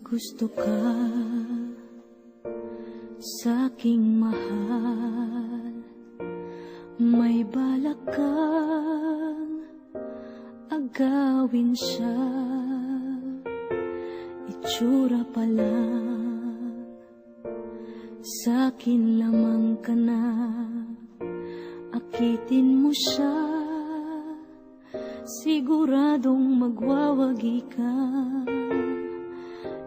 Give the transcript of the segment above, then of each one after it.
gusto ka sa aking mahal. May balak kang agawin siya. Itsura pa lang Sa akin lamang ka na. Akitin mo siya. Siguradong magwawagi ka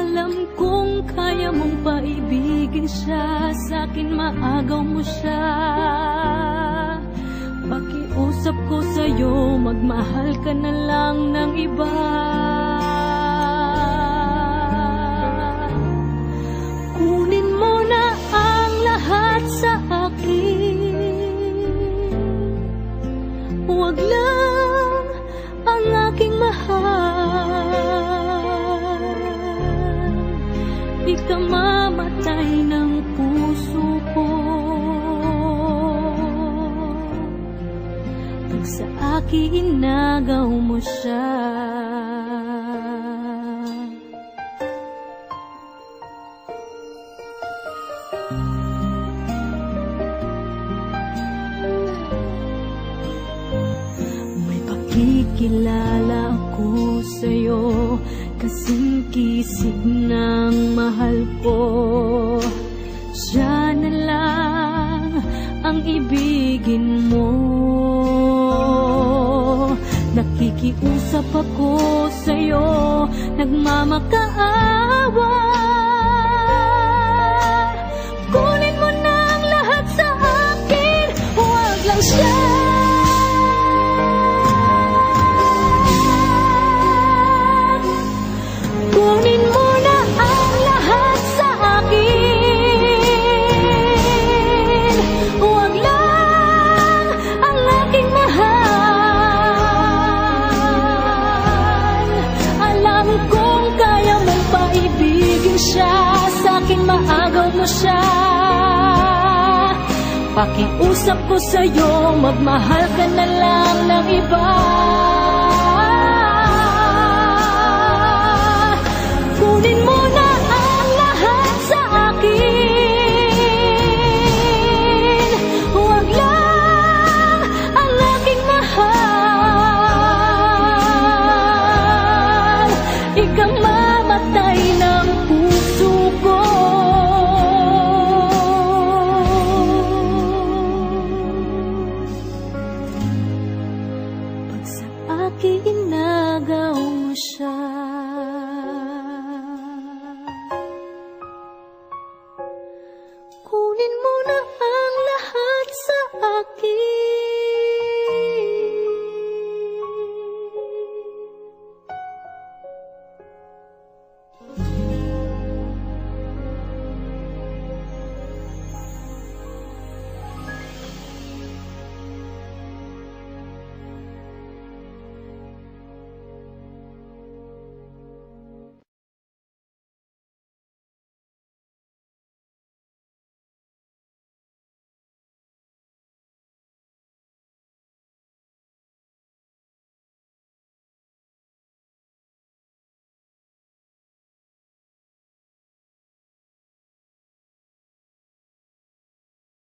Alam kong kaya mong paibigin siya. Sa akin maagaw mo siya. Pakiusap ko sa'yo Magmahal ka na lang ng iba mahal Di ka mamatay ng puso ko. Pag sa akin inagaw mo siya May pakikilala ako sa'yo Kasing kisig ng mahal ko. Siya na lang ang ibigin mo. Nakikiusap ako sa'yo Nagmamakaawa. Kunin mo na ang lahat sa akin. Huwag lang siya siya Sa akin maagaw mo siya. Pakiusap ko sa'yo Magmahal ka na lang ng iba aking inagaw mo siya.